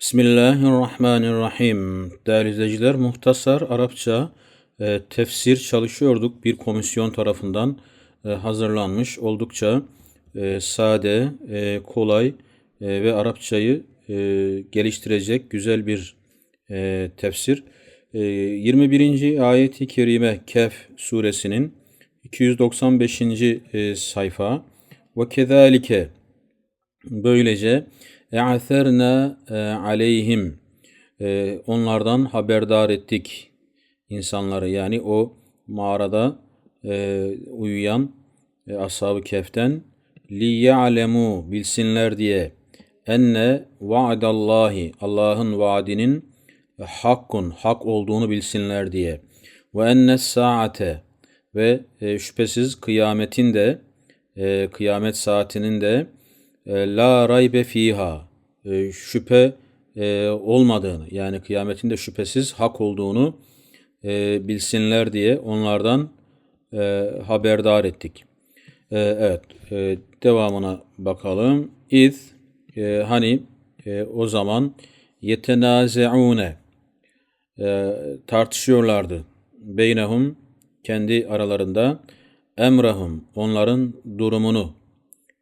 Bismillahirrahmanirrahim. Değerli izleyiciler, muhtasar Arapça e, tefsir çalışıyorduk. Bir komisyon tarafından e, hazırlanmış. Oldukça e, sade, e, kolay e, ve Arapçayı e, geliştirecek güzel bir e, tefsir. E, 21. ayeti kerime Kehf suresinin 295. e, sayfa. Ve kezalike böylece e'aserna e, aleyhim. E, onlardan haberdar ettik insanları. Yani o mağarada e, uyuyan e, ashab-ı keften ya'lemu bilsinler diye. Enne vaadallahi Allah'ın vaadinin hakkun hak olduğunu bilsinler diye. Ve enne saate ve şüphesiz kıyametin de kıyamet saatinin de la raybe fiha e, şüphe e, olmadığını yani kıyametin de şüphesiz hak olduğunu e, bilsinler diye onlardan e, haberdar ettik. E, evet e, devamına bakalım. İz e, hani e, o zaman yetenazeune e, tartışıyorlardı. Beynehum kendi aralarında emrahum onların durumunu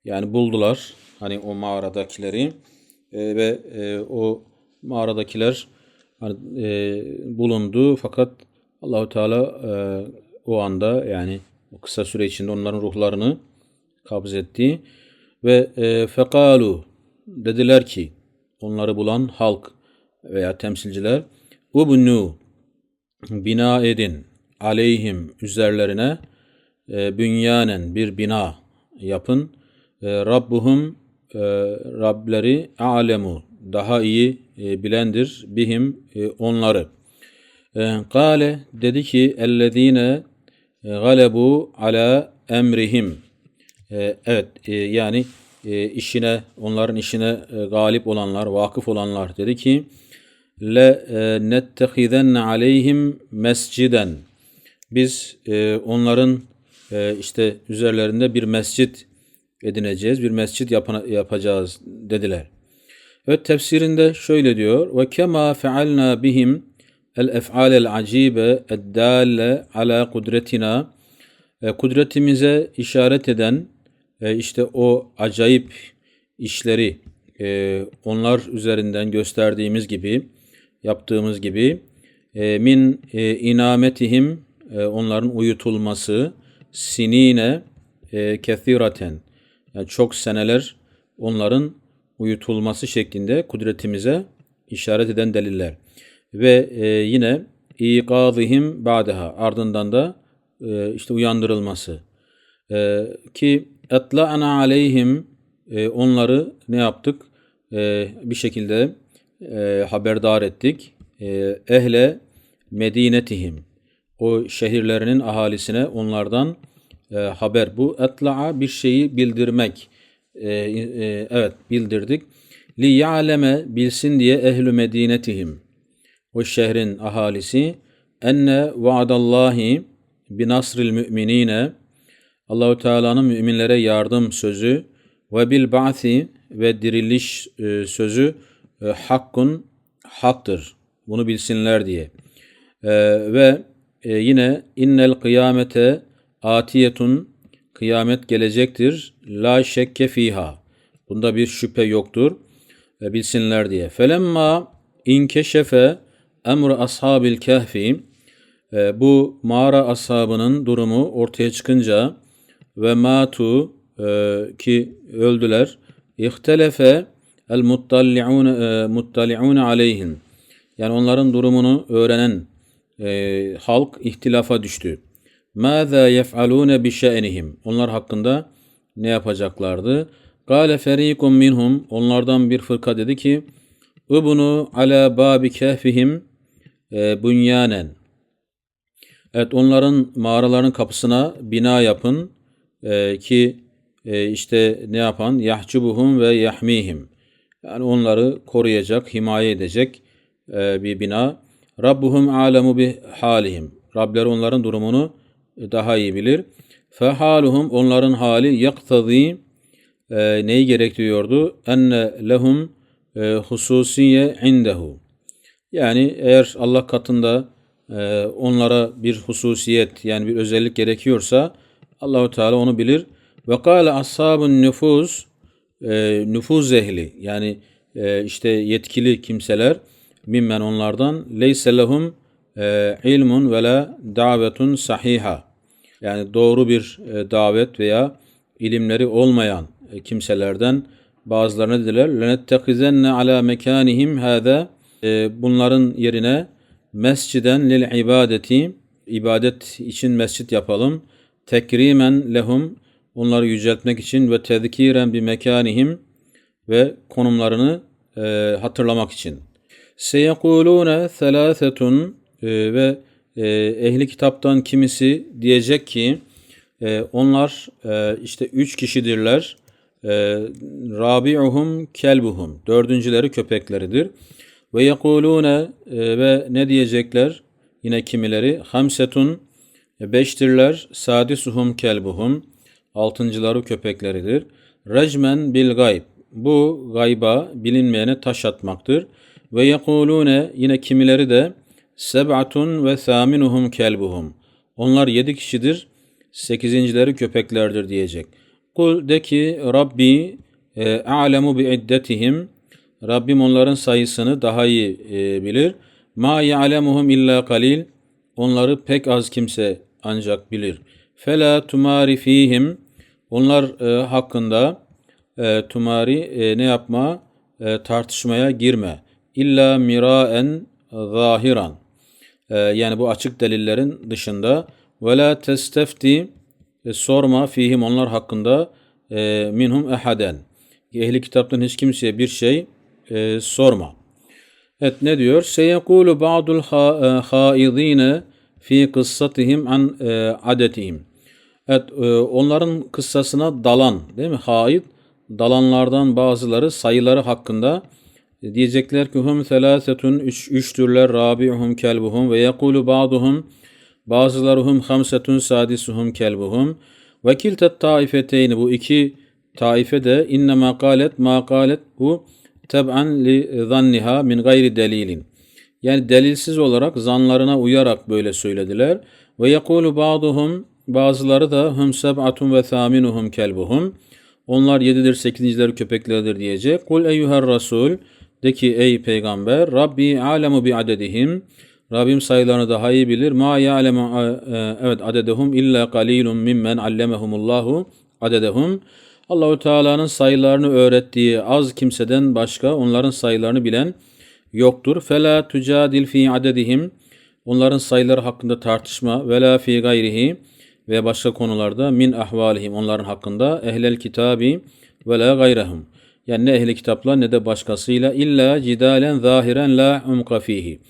yani buldular hani o mağaradakileri e, ve e, o mağaradakiler hani, e, bulundu. Fakat Allahu Teala e, o anda yani o kısa süre içinde onların ruhlarını kabz etti. Ve e, fekalu dediler ki onları bulan halk veya temsilciler ubnu bina edin aleyhim üzerlerine e, bünyanen bir bina yapın. E, Rabbuhum e, Rableri alemu daha iyi e, bilendir bihim e, onları. E, Kale dedi ki ellezine galebu ala emrihim. Evet yani işine onların işine galip olanlar, vakıf olanlar dedi ki le e, nettehizenne aleyhim mesciden. Biz onların işte üzerlerinde bir mescit edineceğiz, bir mescit yapana, yapacağız dediler. Evet tefsirinde şöyle diyor. Ve kema fealna bihim el ef'al el acibe eddalle ala kudretina e, kudretimize işaret eden e, işte o acayip işleri e, onlar üzerinden gösterdiğimiz gibi yaptığımız gibi min inametihim onların uyutulması sinine kethiraten yani çok seneler onların uyutulması şeklinde kudretimize işaret eden deliller. Ve e, yine ikazihim ba'daha ardından da e, işte uyandırılması. E, ki etla'na aleyhim e, onları ne yaptık? E, bir şekilde e, haberdar ettik. E, ehle medinetihim o şehirlerinin ahalisine onlardan e, haber. Bu etla'a bir şeyi bildirmek. E, e, evet bildirdik. Li ya'leme bilsin diye ehlü medinetihim. O şehrin ahalisi enne vaadallahi bi nasril müminine Allahu Teala'nın müminlere yardım sözü ve bil ba'si ve diriliş e, sözü e, hakkun haktır. Bunu bilsinler diye. E, ve yine innel kıyamete atiyetun kıyamet gelecektir. La şekke fiha. Bunda bir şüphe yoktur. E, bilsinler diye. Felemma inkeşefe emru ashabil kehfi e, bu mağara ashabının durumu ortaya çıkınca ve matu e, ki öldüler. İhtelefe el muttalli'un e, muttali'un aleyhim. Yani onların durumunu öğrenen e, halk ihtilafa düştü. ماذا يفعلون بشأنهم Onlar hakkında ne yapacaklardı? Kale ferikun minhum onlardan bir fırka dedi ki Ubunu ala babi kehfihim e, bunyanen Evet onların mağaraların kapısına bina yapın e, ki e, işte ne yapan yahcubuhum ve yahmihim yani onları koruyacak, himaye edecek e, bir bina. Rabbuhum alemu bi halihim. Rableri onların durumunu daha iyi bilir. Fehaluhum onların hali yaktazi e, neyi gerektiriyordu? Enne lehum e, hususiye indehu. Yani eğer Allah katında e, onlara bir hususiyet yani bir özellik gerekiyorsa Allahu Teala onu bilir. Ve kâle ashabun nüfuz e, nüfuz ehli yani e, işte yetkili kimseler mimmen onlardan leyse lehum e, ilmun ve la davetun sahiha yani doğru bir e, davet veya ilimleri olmayan e, kimselerden bazılarına dediler lenettekizenne ala mekanihim hâzâ e, bunların yerine mesciden lil ibadeti ibadet için mescit yapalım tekrimen lehum onları yüceltmek için ve tezkiren bir mekanihim ve konumlarını e, hatırlamak için. Seyekulune thelâthetun e, ve ehli kitaptan kimisi diyecek ki e, onlar e, işte üç kişidirler. E, Rabi'uhum kelbuhum. Dördüncüleri köpekleridir. Ve yekulune e, ve ne diyecekler? Yine kimileri hamsetun e, beştirler. Sadisuhum kelbuhum. Altıncıları köpekleridir. Recmen bil gayb. Bu gayba bilinmeyene taş atmaktır. Ve yekulune yine kimileri de seb'atun ve thaminuhum kelbuhum. Onlar yedi kişidir. Sekizincileri köpeklerdir diyecek. Kul de ki Rabbi e, a'lemu bi iddetihim. Rabbim onların sayısını daha iyi e, bilir. Ma ya'lemuhum illa kalil. Onları pek az kimse ancak bilir. Fela tumari fihim. Onlar e, hakkında e, tumari e, ne yapma? E, tartışmaya girme. İlla miraen zahiran. E, yani bu açık delillerin dışında. Ve la e, sorma fihim onlar hakkında e, minhum ehaden. Ehli kitaptan hiç kimseye bir şey e, sorma. Evet ne diyor? Seyekulu ba'dul haidine fi kıssatihim an adetihim. Evet onların kıssasına dalan değil mi? Haid dalanlardan bazıları sayıları hakkında diyecekler ki hum selasetun üç, üçtürler rabi'uhum kelbuhum ve yekulu ba'duhum bazılarıhum hamsetun sadisuhum kelbuhum ve kiltet taifeteyni bu iki taife de innema kalet ma kalet bu teb'an li zanniha min gayri delilin. Yani delilsiz olarak zanlarına uyarak böyle söylediler. Ve yekulu ba'duhum bazıları da hum seb'atun ve thaminuhum kelbuhum. Onlar yedidir, sekizicileri köpeklerdir diyecek. Kul eyyuher rasul de ki ey peygamber Rabbi alemu bi adedihim. Rabbim sayılarını daha iyi bilir. Ma ya'lemu e, evet adedehum illa qalilun mimmen allemehumullahu adedehum. Allahu Teala'nın sayılarını öğrettiği az kimseden başka onların sayılarını bilen yoktur. Fela tucadil fi adedihim. Onların sayıları hakkında tartışma ve la fi gayrihi ve başka konularda min ahvalihim onların hakkında ehlel kitabi ve la gayrahum. Yani ne ehli kitapla ne de başkasıyla illa cidalen zahiren la umka fihi.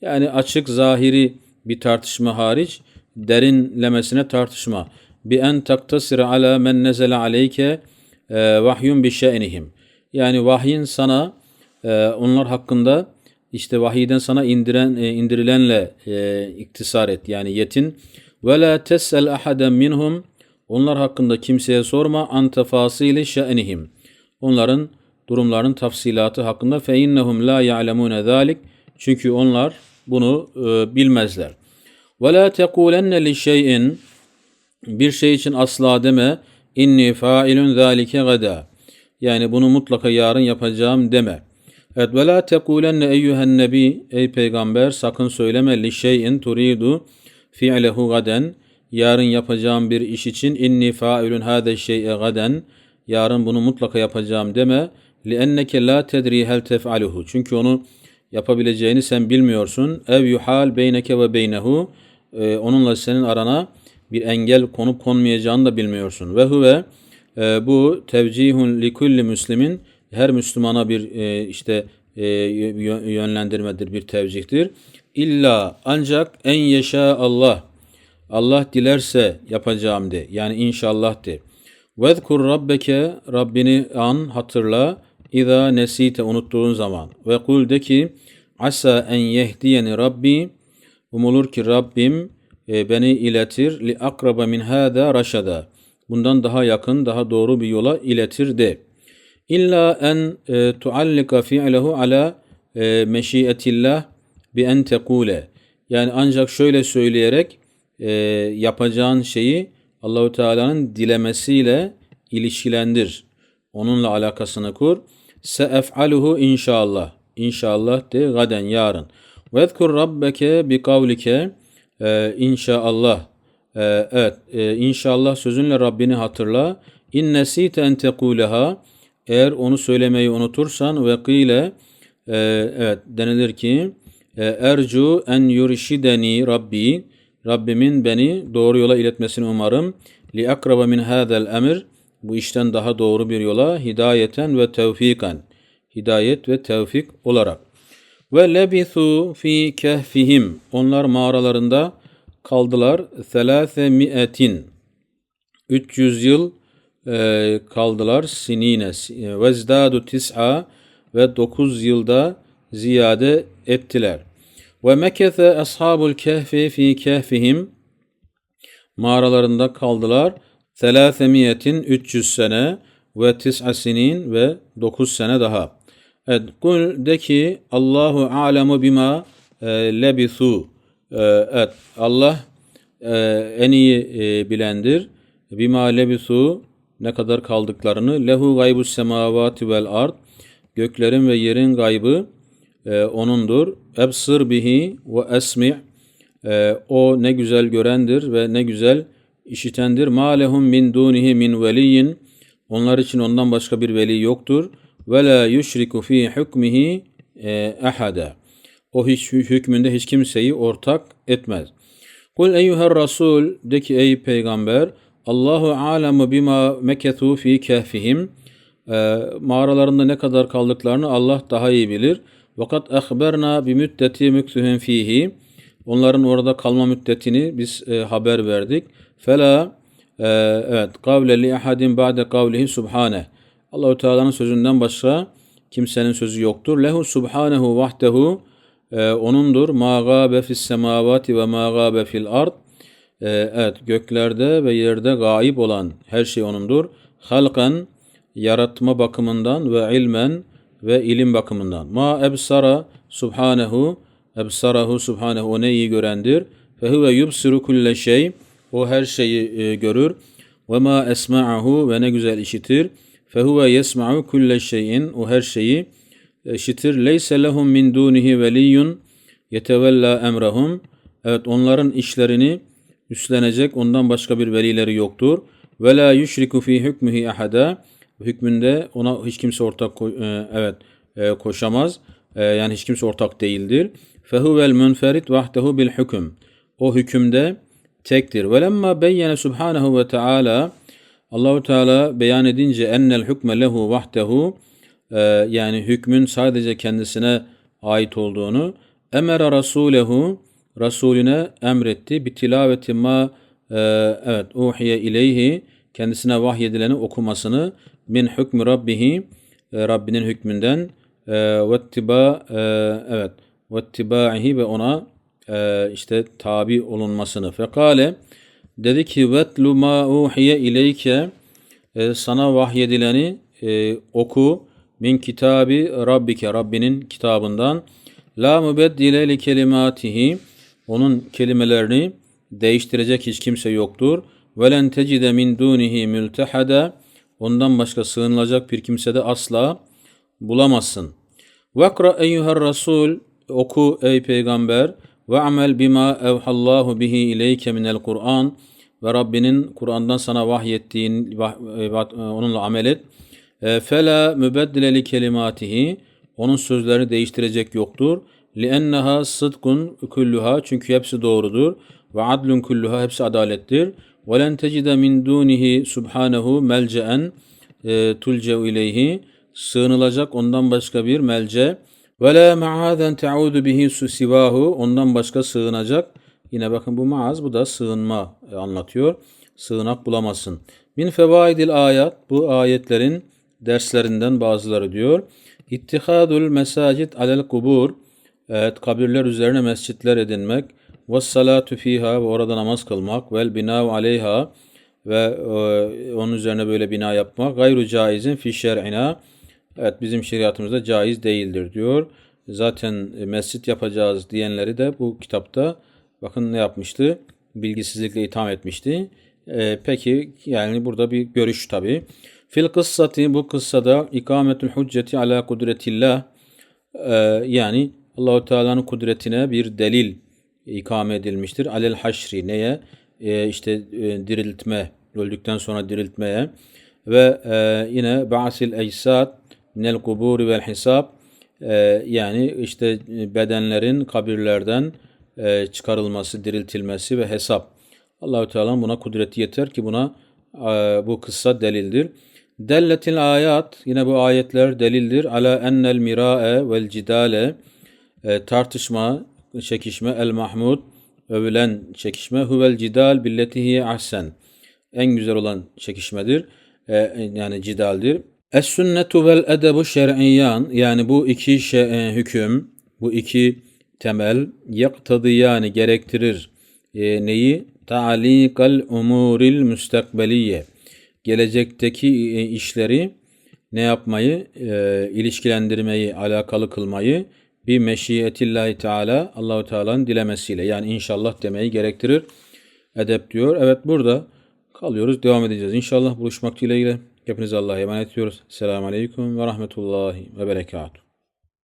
Yani açık zahiri bir tartışma hariç derinlemesine tartışma. Bi en taktasir ala men nezele aleyke e, vahyun bi şe'nihim. Yani vahyin sana e, onlar hakkında işte vahiyden sana indiren e, indirilenle iktisar et yani yetin. Ve la tesel ahaden minhum onlar hakkında kimseye sorma an tefasili şe'nihim. Onların durumların tafsilatı hakkında fe innehum la ya'lemune zalik. Çünkü onlar bunu e, bilmezler. Ve la tekulenne li şeyin bir şey için asla deme inni failun zalike gada. Yani bunu mutlaka yarın yapacağım deme. Evet ve la tekulenne eyyühen nebi ey peygamber sakın söyleme li şeyin turidu fi'lehu gaden yarın yapacağım bir iş için inni failun hâze şey'e gaden yarın bunu mutlaka yapacağım deme enneke la tedri hel tef'aluhu çünkü onu yapabileceğini sen bilmiyorsun. Ev yuhal beyneke ve beynehu e, onunla senin arana bir engel konup konmayacağını da bilmiyorsun. Ve huve e, bu tevcihun li kulli müslimin her Müslümana bir e, işte e, yönlendirmedir, bir tevcihtir. İlla ancak en yaşa Allah. Allah dilerse yapacağım de. Yani inşallah de. Vezkur rabbeke Rabbini an hatırla. İza nesite unuttuğun zaman. Ve kul de ki asa en yehdiyeni Rabbi umulur ki Rabbim e, beni iletir li akraba min hada raşada. Bundan daha yakın, daha doğru bir yola iletir de. İlla en e, tuallika fi'lehu ala e, meşiyetillah bi en tekule. Yani ancak şöyle söyleyerek e, yapacağın şeyi Allahu Teala'nın dilemesiyle ilişkilendir. Onunla alakasını kur. Seef'aluhu inşallah. İnşallah de gaden yarın. Vezkur rabbeke bi kavlike e, inşallah. E, evet e, inşallah sözünle Rabbini hatırla. İn nesite en tekuleha eğer onu söylemeyi unutursan ve kıyle e, evet denilir ki e, ercu en yurşideni Rabbi Rabbimin beni doğru yola iletmesini umarım. Li akraba min hadal emir bu işten daha doğru bir yola hidayeten ve tevfikan hidayet ve tevfik olarak. Ve lebithu fi kehfihim onlar mağaralarında kaldılar. Selase mi'etin 300 yıl e, kaldılar sinine ve zdadu tis'a ve 9 yılda ziyade ettiler. Ve mekese ashabul kehfi fi kehfihim mağaralarında kaldılar. Selâsemiyetin 300 sene ve tis'a sinin ve 9 sene daha. Evet, kul de ki Allahu alemu bima e, lebisu. E, evet, Allah e, en iyi e, bilendir. Bima lebisu ne kadar kaldıklarını. Lehu gaybus semavati vel ard. Göklerin ve yerin gaybı e, O'nundur. Ebsır bihi ve esmi' e, O ne güzel görendir ve ne güzel işitendir. Ma lehum min dunihi min veliyin. Onlar için ondan başka bir veli yoktur. Ve la yushriku fi hukmihi e, ahada. O hiç hükmünde hiç kimseyi ortak etmez. Kul eyyuher rasul de ki ey peygamber Allahu alemu bima mekethu fi kehfihim. E, mağaralarında ne kadar kaldıklarını Allah daha iyi bilir. Vakat ahberna bi müddeti müksuhum fihi. Onların orada kalma müddetini biz e, haber verdik. Fela e, evet kavle li ahadin ba'de kavlihi subhane. Allahu Teala'nın sözünden başka kimsenin sözü yoktur. Lehu subhanehu vahdehu e, onundur. Ma gabe fis semavati ve ma gabe fil ard. E, evet göklerde ve yerde gaib olan her şey onundur. Halkan yaratma bakımından ve ilmen ve ilim bakımından. Ma ebsara subhanehu ebsarahu subhanehu o ne iyi görendir. Fe huve yubsiru kulle şey o her şeyi e, görür. Ve ma esma'ahu ve ne güzel işitir. Fe huve yesma'u kulle şeyin o her şeyi işitir. Leyse lehum min dunihi veliyyun yetevella emrahum. Evet onların işlerini üstlenecek ondan başka bir velileri yoktur. Ve la yushriku fi hukmihi ahada. Hükmünde ona hiç kimse ortak e, evet e, koşamaz. E, yani hiç kimse ortak değildir. Fehuvel munferit vahdehu bil hüküm. O hükümde tektir. Ve lemma beyyene subhanahu ve teala Allahu Teala beyan edince ennel hükme lehu vahdehu yani hükmün sadece kendisine ait olduğunu emere rasulehu Resulüne emretti. Bitilaveti ma evet uhiye ileyhi kendisine vahyedileni okumasını min hükmü rabbihi e, Rabbinin hükmünden e, ve tiba e, evet ve tibaihi ve ona e, işte tabi olunmasını. Fekale dedi ki vetlu ma uhiye ileyke e, sana vahyedileni oku min kitabi rabbike Rabbinin kitabından la mübeddile li kelimatihi onun kelimelerini değiştirecek hiç kimse yoktur. Velen tecide min dunihi mültehada ondan başka sığınılacak bir kimse de asla bulamazsın. Vakra eyyuher rasul oku ey peygamber ve amel bima evhallahu bihi ileyke minel Kur'an ve Rabbinin Kur'an'dan sana vahyettiğin e, onunla amel et. E, fela mübeddile li kelimatihi onun sözlerini değiştirecek yoktur. لِأَنَّهَا sıdkun kulluha çünkü hepsi doğrudur. Ve adlun kulluha hepsi adalettir. وَلَنْ تَجِدَ مِنْ دُونِهِ subhanehu melce'en e, tulce'u ileyhi sığınılacak ondan başka bir melce ve la ma'aden ta'udu bihi sivahu ondan başka sığınacak yine bakın bu maaz bu da sığınma e, anlatıyor sığınak bulamazsın min fevaidil ayat bu ayetlerin derslerinden bazıları diyor İttihadul mesacit alel kubur Evet, kabirler üzerine mescitler edinmek ve salatu fiha ve orada namaz kılmak vel bina aleyha ve e, onun üzerine böyle bina yapmak gayru caizin fi şer'ina Evet bizim şeriatımızda caiz değildir diyor. Zaten e, mescit yapacağız diyenleri de bu kitapta bakın ne yapmıştı? Bilgisizlikle itham etmişti. Ee, peki yani burada bir görüş tabi. Fil kıssati bu kıssada ikametül hücceti ala kudretillah ee, yani Allahu Teala'nın kudretine bir delil ikame edilmiştir. Alel haşri neye? Ee, işte e, diriltme, öldükten sonra diriltmeye ve e, yine ba'sil ecsad minel kuburi vel hisab e, yani işte bedenlerin kabirlerden e, çıkarılması, diriltilmesi ve hesap. Allahu Teala'nın buna kudreti yeter ki buna e, bu kıssa delildir. Delletil ayat yine bu ayetler delildir ala ennel mirae vel cidale e, tartışma, çekişme el mahmud övülen çekişme huvel cidal billetihi ahsen en güzel olan çekişmedir. E, yani cidaldir. Es sünnetu vel edebu şer'iyyan yani bu iki şey, hüküm, bu iki temel yaktadiyani gerektirir e, neyi? Ta'likal umuril müstakbeliye. Gelecekteki e, işleri ne yapmayı? E, ilişkilendirmeyi, alakalı kılmayı bir meşiyetillahi teala Allahu Teala'nın dilemesiyle yani inşallah demeyi gerektirir. Edep diyor. Evet burada kalıyoruz. Devam edeceğiz. İnşallah buluşmak dileğiyle. Hepinize Allah'a emanet ediyoruz. Selamun Aleyküm ve Rahmetullahi ve Berekatuhu.